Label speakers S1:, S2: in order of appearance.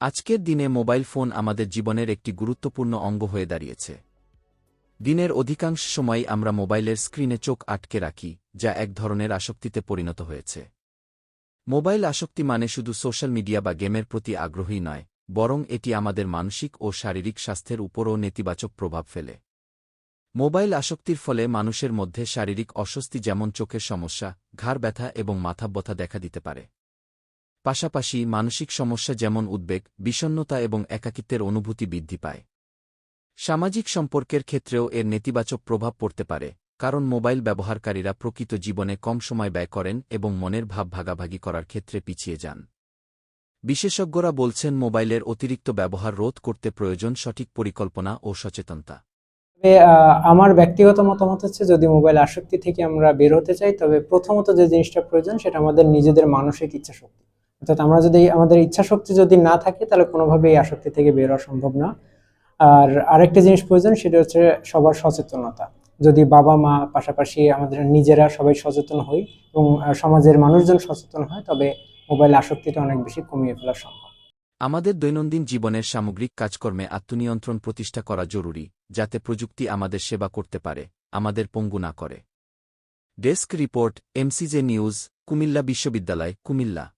S1: আজকের দিনে mobile phone আমাদের জীবনের একটি গুরুত্বপূর্ণ অঙ্গ হয়ে দাঁড়িয়েছে। দিনের অধিকাংশ সময় আমরা মোবাইলের স্ক্রিনে চোখ আটকে রাখি, যা এক ধরনের আসক্তিতে পরিণত হয়েছে। মোবাইল আসক্তি মানে শুধু সোশ্যাল মিডিয়া বা গেমের প্রতি আগ্রহী নয়, বরং এটি আমাদের মানসিক ও শারীরিক স্বাস্থ্যের উপরও নেতিবাচক প্রভাব ফেলে। মোবাইল আসক্তির ফলে মানুষের মধ্যে শারীরিক অস্বস্তি যেমন চোখের সমস্যা, ঘাড় ব্যথা এবং মাথা ব্যথা দেখা দিতে পারে। পাশাপাশি মানসিক সমস্যা যেমন উদ্বেগ বিষণ্নতা এবং একাকিত্বের অনুভূতি বৃদ্ধি পায়। সামাজিক সম্পর্কের ক্ষেত্রেও এর নেতিবাচক প্রভাব পড়তে পারে, কারণ মোবাইল ব্যবহারকারীরা প্রকৃত জীবনে কম সময় ব্যয় করেন এবং মনের ভাব ভাগাভাগি করার ক্ষেত্রে পিছিয়ে যান। বিশেষজ্ঞরা বলছেন মোবাইলের অতিরিক্ত ব্যবহার রোধ করতে প্রয়োজন সঠিক পরিকল্পনা ও সচেতনতা।
S2: আমার ব্যক্তিগত মতামত হচ্ছে যদি মোবাইল আসক্তি থেকে আমরা বের হতে চাই, তবে প্রথমত যে জিনিসটা প্রয়োজন সেটা আমাদের নিজেদের মানসিক ইচ্ছা শক্তি অর্থাৎ আমরা যদি আমাদের ইচ্ছা শক্তি যদি না থাকে, তাহলে কোনোভাবেই এই আসক্তি থেকে বের হওয়া সম্ভব না। আর আরেকটা জিনিস প্রয়োজন, সেটা হচ্ছে সবার সচেতনতা। যদি বাবা মা পাশাপাশি আমাদের নিজেরা সবাই সচেতন হই এবং সমাজের মানুষজন সচেতন হয়, তবে মোবাইল আসক্তিটা অনেক বেশি কমিয়ে ফেলা সম্ভব।
S1: আমাদের দৈনন্দিন জীবনের সামগ্রিক কাজকর্মে আত্মনিয়ন্ত্রণ প্রতিষ্ঠা করা জরুরি, যাতে প্রযুক্তি আমাদের সেবা করতে পারে, আমাদের পঙ্গু না করে। Desk report, MCJ news, Comilla বিশ্ববিদ্যালয়, কুমিল্লা।